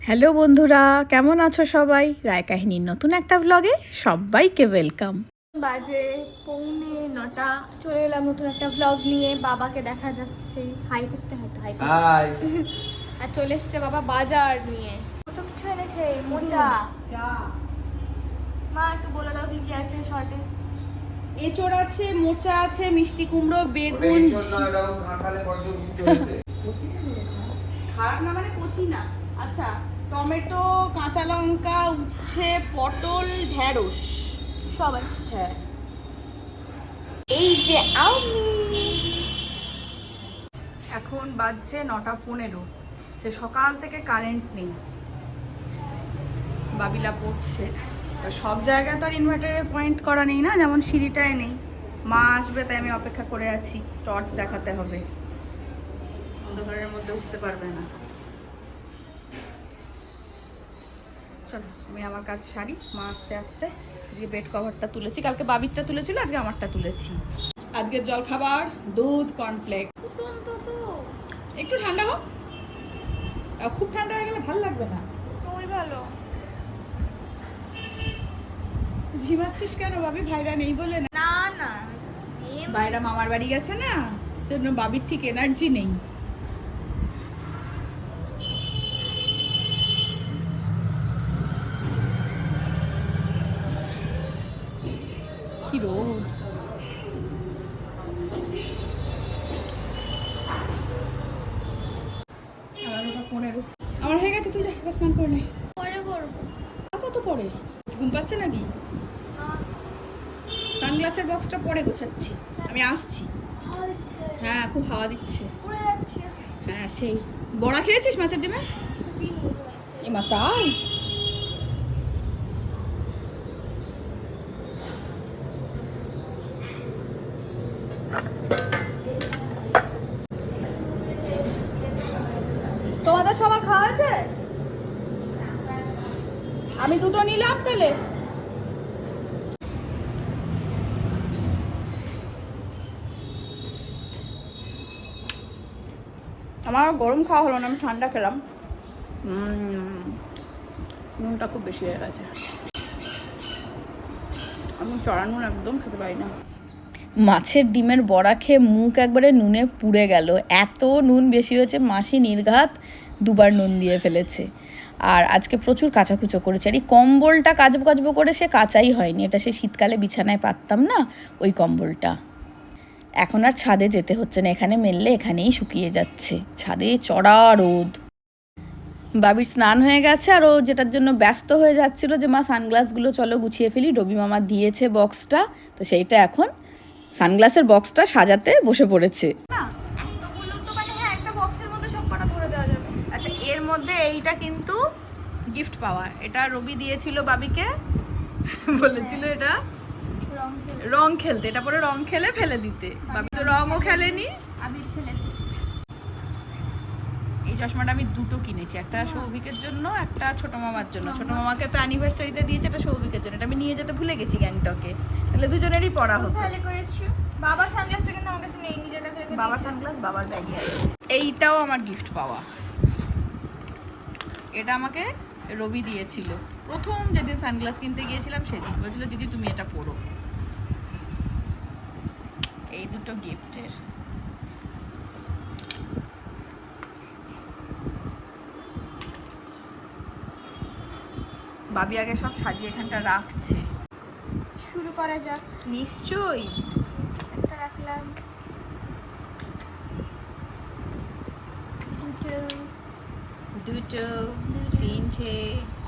Hello বন্ধুরা কেমন আছো সবাই? রায় কাহিনীর নতুন একটা ব্লগে সবাইকে ওয়েলকাম বাজে পৌনে নটা চলে এলাম নতুন একটা ব্লগ নিয়ে বাবাকে দেখা যাচ্ছে। হাই করতে হয়তো হাই আর চলে এসছে বাবা বাজার নিয়ে। কত কিছু এনেছে মোচা। মা একটু বলে দাও কি কি আছে শর্টে। এচোড় আছে মোচা আছে মিষ্টি কুমড়ো বেগুন। খারাপ না মানে কচি না। আচ্ছা টমেটো কাঁচা লঙ্কা উচ্ছে পটল ঢ্যাঁড়স সবাই হ্যাঁ। এই যে আমি। এখন বাজছে নটা পনেরো। সে সকাল থেকে কারেন্ট নেই। বাবিলা পড়ছে। সব জায়গায় তো আর ইনভার্টারের পয়েন্ট করা নেই না যেমন সিঁড়িটায় নেই। মা আসবে তাই আমি অপেক্ষা করে আছি। টর্চ দেখাতে হবে। অন্ধকারের মধ্যে উঠতে পারবে না। চলো আমি আমার কাজ সারি মা আস্তে আস্তে আজকে বেড কভারটা তুলেছি কালকে বাবিরটা তুলেছিল আজকে আমারটা তুলেছি। আজকের জল খাবার দুধ কর্নফ্লেক্স একটু ঠান্ডা হোক। খুব ঠান্ডা হয়ে গেলে ভালো লাগবে না। ওই ভালো। ঝিমাচ্ছিস কেন বাবি? ভাইরা নেই বলে না। না না ভাইরা মামার বাড়ি গেছে না সেজন্য বাবির ঠিক এনার্জি নেই। স্নান করে নে। পরে করব। কত পরে? ঘুম পাচ্ছে নাকি? সানগ্লাসের বক্সটা পরে গোছাচ্ছি। আমি আসছি। হ্যাঁ খুব হাওয়া দিচ্ছে। হ্যাঁ সেই। বড়া খেয়েছিস মাছের ডিমে? এ মা তাই তোমাদের সবার খাওয়া আছে আমি দুটো নিলাম তাহলে? আমার গরম খাওয়া হলো না, আমি ঠান্ডা খেলাম। নুনটা খুব বেশি হয়ে গেছে। আমি চড়া নুন একদম খেতে পারি না। মাছের ডিমের বড়া খেয়ে মুখ একবারে নুনে পুড়ে গেল। এত নুন বেশি হয়েছে, মাসি নির্ঘাত দুবার নুন দিয়ে ফেলেছে। আর আজকে প্রচুর কাচাকুচো করেছে। আর এই কম্বলটা কাচবো কাচবো করে সে কাচাই হয়নি। এটা সে শীতকালে বিছানায় পাততাম না, ওই কম্বলটা। এখন আর ছাদে যেতে হচ্ছে না। এখানে মেললে এখানেই শুকিয়ে যাচ্ছে। ছাদে চড়া রোদ। বাবির স্নান হয়ে গেছে আর ও যেটার জন্য ব্যস্ত হয়ে যাচ্ছিল যে, মা, সানগ্লাসগুলো চলো গুছিয়ে ফেলি। রবি মামা দিয়েছে বক্সটা। তো সেইটা এখন সানগ্লাসের বক্সটা সাজাতে বসে পড়েছে না এতগুলো তো মানে হ্যাঁ একটা বক্সের মধ্যে সব কটা ভরে দেওয়া যাবে আচ্ছা এর মধ্যে এইটা কিন্তু গিফট পাওয়া। এটা রবি দিয়েছিল বাবিকে। বলেছিল এটা রং খেলতে। এটা পরে রং খেলে ফেলে দিতে। বাবি তো রঙও খেলেনি। আবির খেলেছে। এই চশমাটা আমি দুটো কিনেছি। একটা সৌভিকের জন্য একটা ছোট মামার জন্য। ছোট মামাকে তো অ্যানিভার্সারিতে দিয়েছে এটা সৌভিকের জন্য। এটা আমি নিয়ে যেতে ভুলে গেছি গ্যাংটকে। তাহলে দুজনেরই পড়া হতো। করেছ। বাবার সানগ্লাসটা কিন্তু আমার কাছে নেই নিজের কাছে বাবার সানগ্লাস বাবার ব্যাগে আছে। এইটাও আমার গিফট পাওয়া। এটা আমাকে রবি দিয়েছিল। প্রথম যেদিন সানগ্লাস কিনতে গিয়েছিলাম সেদিন। বলছিল দিদি তুমি এটা পরো। এই দুটো গিফটের বাবি আগে সব সাজিয়ে এখানটা রাখছে। শুরু করা যাক। নিশ্চয়ই। একটা রাখলাম। দুটো দুটো। তিনটে।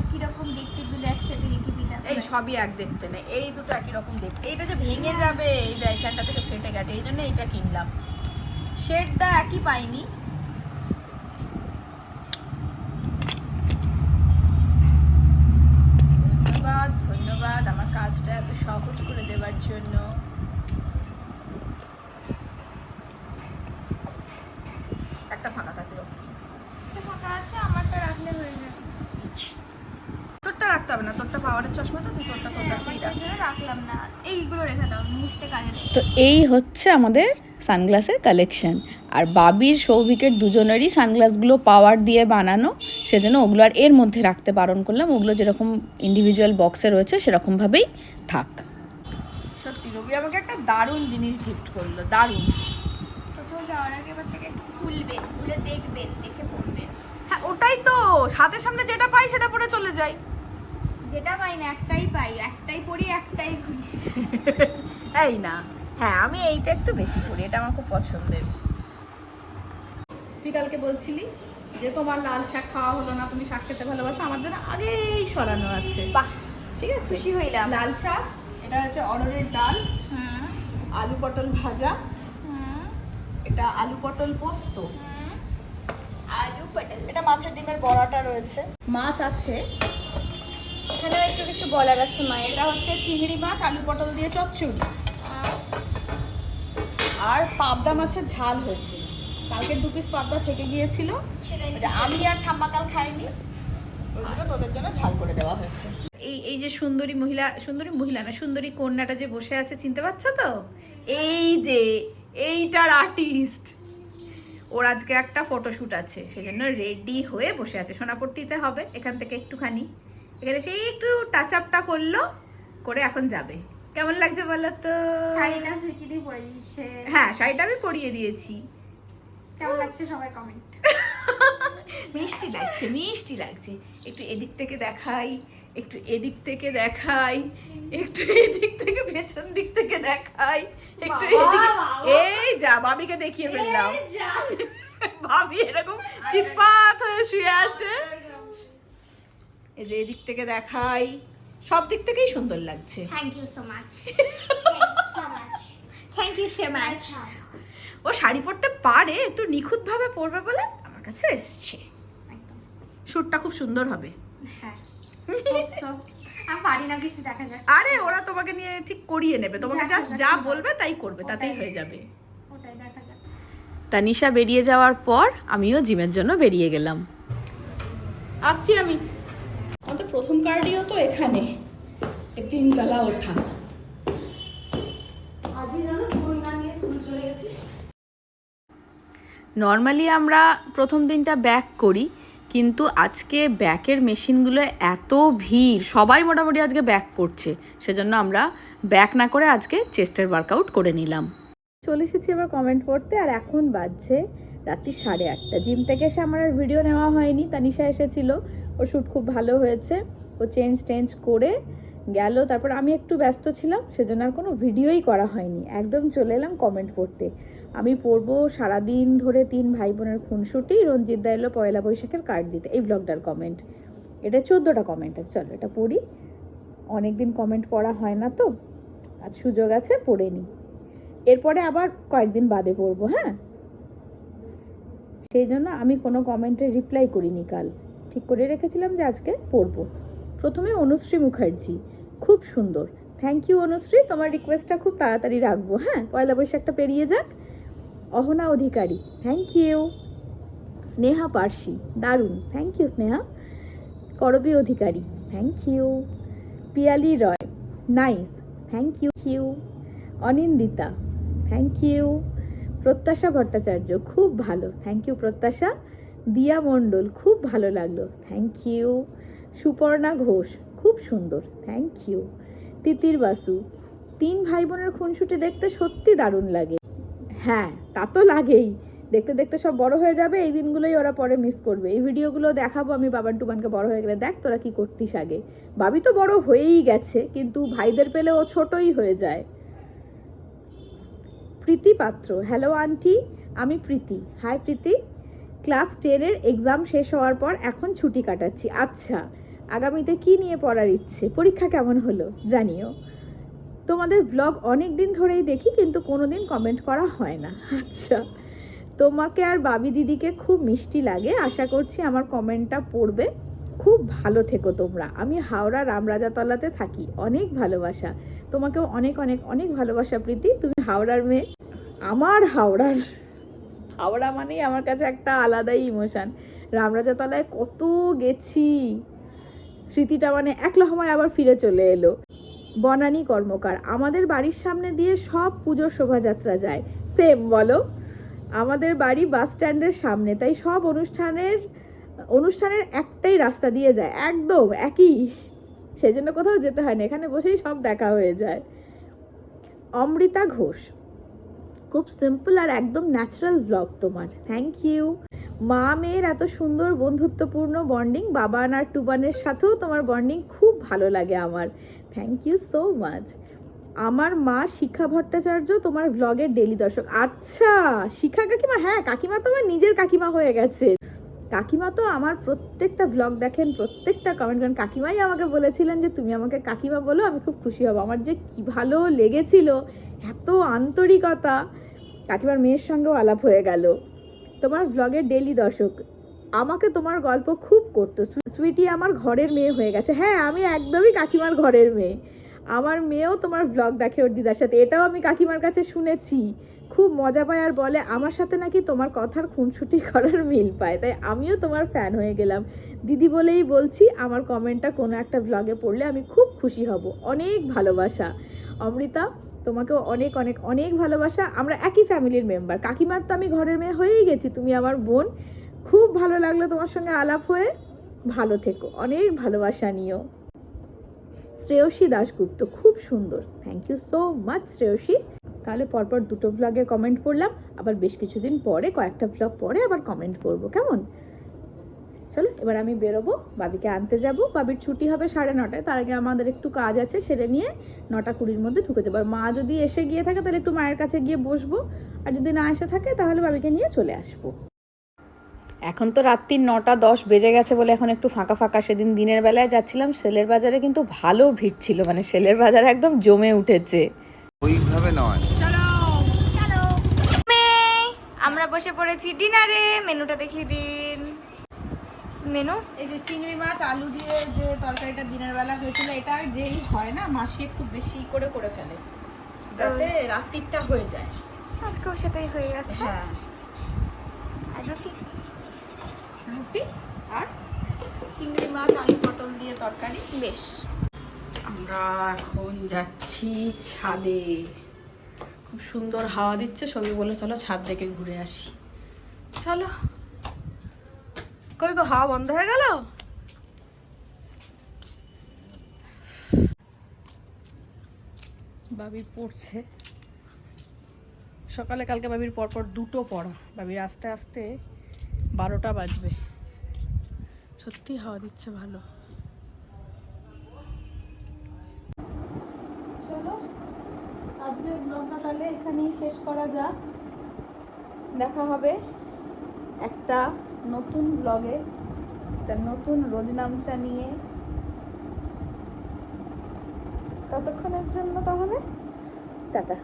একই রকম দেখতে গুলো একসাথে রেখে দিলাম। এই সবই এক দেখতে নেই এই দুটো একই রকম দেখতে। এটা যে ভেঙে যাবে এইটা এখানটা থেকে ফেটে গেছে এই জন্য এইটা কিনলাম। শেডটা একই পাইনি। ধন্যবাদ ধন্যবাদ আমার কাজটা এত সহজ করে দেওয়ার জন্য একটা ফাঁকা থাকল একটা ফাঁকা আছে আমারটা রাখলে হয়ে যাবে তোরটা রাখতে হবে না তোরটা পাওয়ারের চশমা তো তুই তোরটা তোর কাছেই রাখ ওই জন্য রাখলাম না এইগুলো রেখে দাও মুছতে কাজে দেবে তো এই হচ্ছে আমাদের সানগ্লাসের কালেকশন আর বাবির সৌভিকের দুজনেরই সানগ্লাসগুলো পাওয়ার দিয়ে বানানো সেজন্য ওগুলো আর এর মধ্যে রাখতে বারণ করলাম। ওগুলো যেরকম ইন্ডিভিজুয়াল বক্সে রয়েছে সেরকমভাবেই থাক। সত্যি রবি আমাকে একটা দারুণ জিনিস গিফট করল দারুণ। কোথাও যাওয়ার আগে এবার থেকে একটু খুলবে খুলে দেখবেন দেখে পড়বেন। হ্যাঁ ওটাই তো হাতের সামনে যেটা পাই সেটা পরে চলে যাই। যেটা পাই না একটাই পাই একটাই পড়ি একটাই খুলি এই না। হ্যাঁ আমি এইটা একটু বেশি করি এটা আমার খুব পছন্দের। তুই কালকে বলছিলি যে তোমার লাল শাক খাওয়া হলো না তুমি শাক খেতে ভালোবাসো জন্য আগেই সরানো আছে। বাহ ঠিক আছে? খুশি হইলাম। লাল শাক এটা হচ্ছে অর্ডারের ডাল হুম। আলু পটল ভাজা হুম। এটা আলু পটল পোস্ত। আলু পটল। এটা মাছের ডিমের বড়াটা রয়েছে। মাছ আছে। এখানেও একটু কিছু বলার আছে মায়ের। এটা হচ্ছে চিংড়ি মাছ আলু পটল দিয়ে চচ্চড়ি। আর পাবদা মাছের ঝাল হয়েছে। কালকে দু পিস পাবদা থেকে গিয়েছিল। আমি আর ঠাম্মাকাল খাইনি। তোদের জন্য ঝাল করে দেওয়া হয়েছে। এই এই যে সুন্দরী মহিলা সুন্দরী মহিলা না সুন্দরী কন্যাটা যে বসে আছে চিনতে পারছ তো? এই যে এইটার আর্টিস্ট ওর আজকে একটা ফটোশ্যুট আছে সেজন্য রেডি হয়ে বসে আছে। সোনাপট্টিতে হবে এখান থেকে একটুখানি। এখানে সেই একটু টাচ আপটা করল করে এখন যাবে। কেমন লাগছে বলো তো? শাড়িটা সুইটি দিয়ে পরে দিচ্ছে হ্যাঁ শাড়িটা আমি পরিয়ে দিয়েছি। কেমন লাগছে সবাই কমেন্ট মিষ্টি লাগছে মিষ্টি লাগছে। একটু এদিক থেকে দেখাই একটু এদিক থেকে দেখাই একটু এদিক থেকে পেছন দিক থেকে দেখাই একটু এদিকে এই যা বাবিকে দেখিয়ে ফেললাম। ভাবি এরকম চিৎপাত হয়ে শুয়ে আছে। এই যে এদিক থেকে দেখাই সব দিক থেকেই সুন্দর লাগছে। Thank you so much thank you so much ও শাড়ি পরতে পারে একটু নিখুঁত ভাবে পরবে বলে আমার কাছে এসছে। শ্যুটটা খুব সুন্দর হবে। হ্যাঁ আমি পারি না কিছু দেখা যাক। আরে ওরা তোমাকে নিয়ে ঠিক করিয়ে নেবে। তোমাকে জাস্ট যা বলবে তাই করবে তাতেই হয়ে যাবে। ওটাই দেখা যাক। তানিশা বেরিয়ে যাওয়ার পর আমিও জিমের জন্য বেরিয়ে গেলাম। আসছি আমি। আমাদের প্রথম কার্ডিও তো এখানে। তিনতলা ওঠা। নর্মালি আমরা প্রথম দিনটা ব্যাক করি কিন্তু আজকে ব্যাকের মেশিনগুলো এত ভিড় সবাই মোটামুটি আজকে ব্যাক করছে। সেজন্য আমরা ব্যাক না করে আজকে চেস্টের ওয়ার্কআউট করে নিলাম। চলে এসেছি এবার কমেন্ট পড়তে আর এখন বাজছে রাত্রি সাড়ে আটটা। জিম থেকে এসে আমার আর ভিডিও নেওয়া হয়নি তানিশা এসেছিল। ওর শ্যুট খুব ভালো হয়েছে। ও চেঞ্জ টেঞ্জ করে গেল। তারপর আমি একটু ব্যস্ত ছিলাম, সেজন্য আর কোনো ভিডিওই করা হয়নি। একদম চলে এলাম কমেন্ট পড়তে। আমি পড়ব সারাদিন ধরে তিন ভাই বোনের খুনসুটি, রঞ্জিত দা এলো পয়লা বৈশাখের কার্ড দিতে, এই ব্লগটার কমেন্ট এটা চোদ্দোটা কমেন্ট আছে, চলো এটা পড়ি। অনেক দিন কমেন্ট পড়া হয় না তো, আজ সুযোগ আছে, পড়ে নিই এরপরে আবার কয়েকদিন বাদে পড়ব হ্যাঁ? সেই জন্য আমি কোনো কমেন্টে রিপ্লাই করিনি কাল। ঠিক করে রেখেছিলাম যে আজকে পড়ব। প্রথমে অনুশ্রী মুখার্জি, খুব সুন্দর। Thank you Anushree. তোমার রিকোয়েস্টটা খুব তাড়াতাড়ি রাখব হ্যাঁ? পয়লা বৈশাখটা পেরিয়ে যাক। অহনা অধিকারী থ্যাংক ইউ স্নেহা পার্সি, দারুণ। Thank you Sneha. Karabi Adhikari thank you Piyali Roy nice thank you you Anindita thank you Pratyasha Bhattacharya, খুব ভালো। থ্যাংক ইউ প্রত্যাশা। দিয়া মণ্ডল, খুব ভালো লাগল। থ্যাংক ইউ সুপর্ণা ঘোষ, খুব সুন্দর। থ্যাংক ইউ তিতির বাসু, তিন ভাই বোনের খুনসুটি দেখতে সত্যি দারুণ লাগে। হ্যাঁ তা তো লাগেই। দেখতে দেখতে সব বড় হয়ে যাবে, এই দিনগুলোই ওরা পরে মিস করবে। এই ভিডিওগুলো দেখাবো আমি বাবান টুবানকে বড় হয়ে গেলে। দেখ তোরা কি করতিস আগে। বাবি তো বড় হয়েই গেছে, কিন্তু ভাইদের পেলে ও ছোটই হয়ে যায়। প্রীতি পাত্র হ্যালো আন্টি আমি প্রীতি। হাই প্রীতি। ক্লাস টেনের এক্সাম শেষ হওয়ার পর এখন ছুটি কাটাচ্ছি। আচ্ছা আগামীতে কি নিয়ে পড়ার ইচ্ছে? পরীক্ষা কেমন হলো? জানিও। তোমাদের ব্লগ অনেক দিন ধরেই দেখি, কিন্তু কোনো দিন কমেন্ট করা হয় না। আচ্ছা তোমাকে আর বাবি দিদিকে খুব মিষ্টি লাগে। আশা করছি আমার কমেন্টটা পড়বে। খুব ভালো থেকো তোমরা। আমি হাওড়া রামরাজাতলাতে থাকি। অনেক ভালোবাসা। তোমাকেও অনেক অনেক অনেক ভালোবাসা, প্রীতি। তুমি হাওড়ার মেয়ে। আমার হাওড়ার হাওড়া মানেই আমার কাছে একটা আলাদাই ইমোশান রামরাজাতলায় কত গেছি, স্মৃতিটা মানে এক লহমায় আবার ফিরে চলে এলো। বনানী কর্মকার, আমাদের বাড়ির সামনে দিয়ে সব পুজোর শোভাযাত্রা যায়। সেম বলো। আমাদের বাড়ি বাস স্ট্যান্ডের সামনে, তাই সব অনুষ্ঠানের অনুষ্ঠানের একটাই রাস্তা দিয়ে যায়। একদম, একই। সেই জন্য কোথাও যেতে হয় না, এখানে বসেই সব দেখা হয়ে যায়। অমৃতা ঘোষ খুব সিম্পল আর একদম ন্যাচারাল ব্লগ তোমার। থ্যাংক ইউ মা মেয়ের এত সুন্দর বন্ধুত্বপূর্ণ বন্ডিং বাবান আর টুবানের সাথেও তোমার বন্ডিং খুব ভালো লাগে আমার। থ্যাংক ইউ সো মাচ আমার মা শিক্ষা ভট্টাচার্য তোমার ব্লগের ডেলি দর্শক। আচ্ছা শিক্ষা কাকিমা হ্যাঁ কাকিমা তোমার নিজের কাকিমা হয়ে গেছে। কাকিমা তো আমার প্রত্যেকটা ব্লগ দেখেন, প্রত্যেকটা কমেন্ট করেন। কাকিমাই আমাকে বলেছিলেন যে, তুমি আমাকে কাকিমা বলো, আমি খুব খুশি হব। আমার যে কি ভালো লেগেছিল, এত আন্তরিকতা। কাকিমার মেয়ের সঙ্গেও আলাপ হয়ে গেল। তোমার ব্লগের ডেলি দর্শক, আমাকে তোমার গল্প খুব করতো। সুইটি আমার ঘরের মেয়ে হয়ে গেছে। হ্যাঁ আমি একদমই কাকিমার ঘরের মেয়ে। আমার মেয়েও তোমার ব্লগ দেখে ওর দিদার সাথে। এটাও আমি কাকিমার কাছে শুনেছি। খুব মজা পায় আর বলে, আমার সাথে নাকি তোমার কথার খুনসুটি করার মিল পায়। তাই আমিও তোমার ফ্যান হয়ে গেলাম। দিদি বলেই বলছি, আমার কমেন্টটা কোনো একটা ব্লগে পড়লে আমি খুব খুশি হব। অনেক ভালোবাসা। অমৃতা, তোমাকেও অনেক অনেক অনেক ভালোবাসা। আমরা একই ফ্যামিলির মেম্বার কাকিমার তো আমি ঘরের মেয়ে হয়েই গেছি, তুমি আমার বোন। খুব ভালো লাগল তোমার সঙ্গে আলাপ হয়ে। ভালো থেকো। অনেক ভালোবাসা নিও। শ্রেয়সী দাশগুপ্ত, খুব সুন্দর। Thank you so much Shreyashi. তাহলে পরপর দুটো ব্লগে কমেন্ট করলাম, আবার বেশ কিছুদিন পরে, কয়েকটা ব্লগ পরে আবার কমেন্ট করব, কেমন? চলো, এবার আমি বেরোবো, বাবিকে আনতে যাব, বাবির ছুটি হবে সাড়ে নটায়, তার আগে আমাদের একটু কাজ আছে সেরে নিয়ে নটা কুড়ির মধ্যে ঢুকে যাব। আর মা যদি এসে গিয়ে থাকে, তাহলে একটু মায়ের কাছে গিয়ে বসবো, আর যদি না এসে থাকে, তাহলে বাবিকে নিয়ে চলে আসব। এখন তো রাত্রি নটা দশ বেজে গেছে বলে এখন একটু ফাঁকা ফাঁকা সেদিন দিনের বেলায় যাচ্ছিলাম, সেলের বাজারে কিন্তু ভালো ভিড় ছিল মানে সেলের বাজার একদম জমে উঠেছে। ওইভাবে নয়। চলো। চলো। মেয়ে আমরা বসে পড়েছি ডিনারে। মেনুটা দেখিয়ে দিন। মেনু? এই যে চিংড়ি মাছ আলু দিয়ে যে তরকারিটা দিনের বেলা হয়েছিল এটা যেই হয় না মাসি একটু বেশি করে করে ফেলে যাতে রাত্রিটা হয়ে যায়। আজকেও সেটাই হয়ে গেছে। হ্যাঁ। আর রুটি? রুটি আর চিংড়ি মাছ আলু পটল দিয়ে তরকারি। বেশ। আমরা এখন যাচ্ছি ছাদে। খুব সুন্দর হাওয়া দিচ্ছে, সবই বলে চলো ছাদ থেকে ঘুরে আসি। চলো। কই গো, হাওয়া বন্ধ হয়ে গেল? বাবি পড়ছে। সকালে কালকে বাবির পরপর দুটো পড়া। বাবির আস্তে আস্তে বারোটা বাজবে। সত্যি হাওয়া দিচ্ছে ভালো। আজকের ব্লগটা তাহলে এখানেই শেষ করা যাক। দেখা হবে একটা নতুন ব্লগে একটা নতুন রোজনামচা নিয়ে। ততক্ষণের জন্য তাহলে, টাটা।